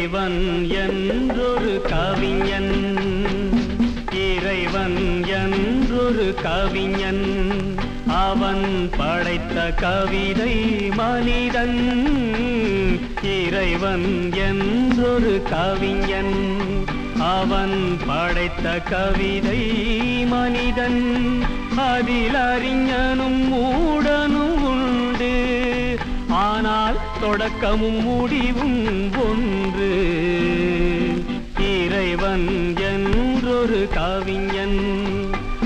இறைவன் என்றொரு கவிஞன். இறைவன் என்றொரு கவிஞன். அவன் படைத்த கவிதை மனிதன். இறைவன் என்றொரு கவிஞன். அவன் படைத்த கவிதை மனிதன். அதில் அறிஞனும் மூடனும் தொடக்கமும் முடிவும் ஒன்று. இறைவன் என்றொரு கவிஞன்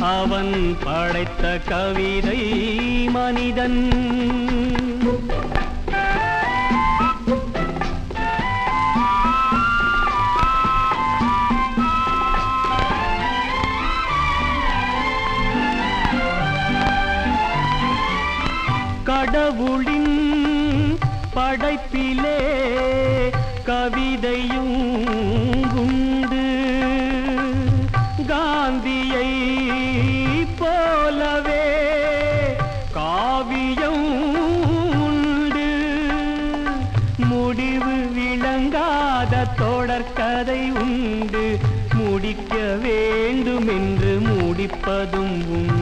அவன் படைத்த கவிதை மனிதன். கடவுளி படைப்பிலே கவிதையும் உண்டு. காந்தியை போலவே காவியம் உண்டு. முடிவு விளங்காத தொடர்கதை உண்டு. முடிக்க வேண்டுமென்று முடிப்பதும் உண்டு.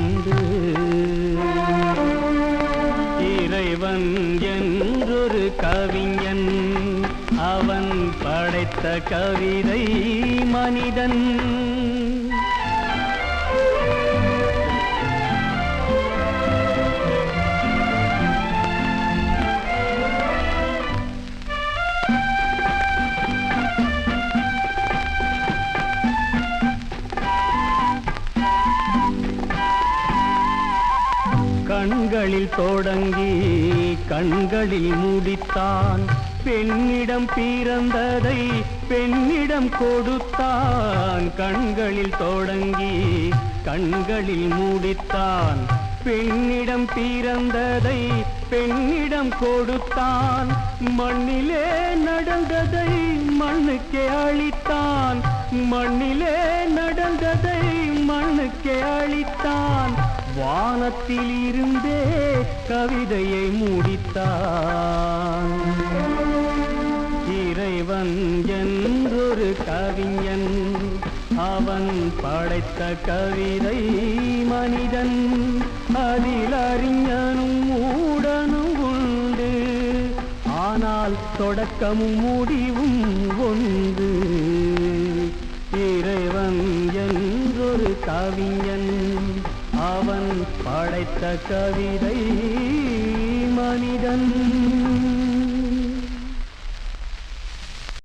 அறிஞன் அவன் படைத்த கவிதை மனிதன். கண்களில் தொடங்கி கண்களில் முடித்தான். பெண்ணிடம் பிறந்ததை பெண்ணிடம் கொடுத்தான். கண்களில் தொடங்கி கண்களில் முடித்தான். பெண்ணிடம் பிறந்ததை பெண்ணிடம் கொடுத்தான். மண்ணிலே நடந்ததை மண்ணுக்கே அளித்தான். மண்ணிலே நடந்ததை மண்ணுக்கே அளித்தான். வானத்தில் இருந்தே கவிதையை முடித்தான். இறைவன் என்றொரு கவிஞன் அவன் படைத்த கவிதை மனிதன். அதில் அறிஞனும் மூடனும் உண்டு. ஆனால் தொடக்கமும் முடிவும் ஒன்று. இறைவன் என்றொரு கவிஞன் அவன் படைத்த கவிதை மனிதன்.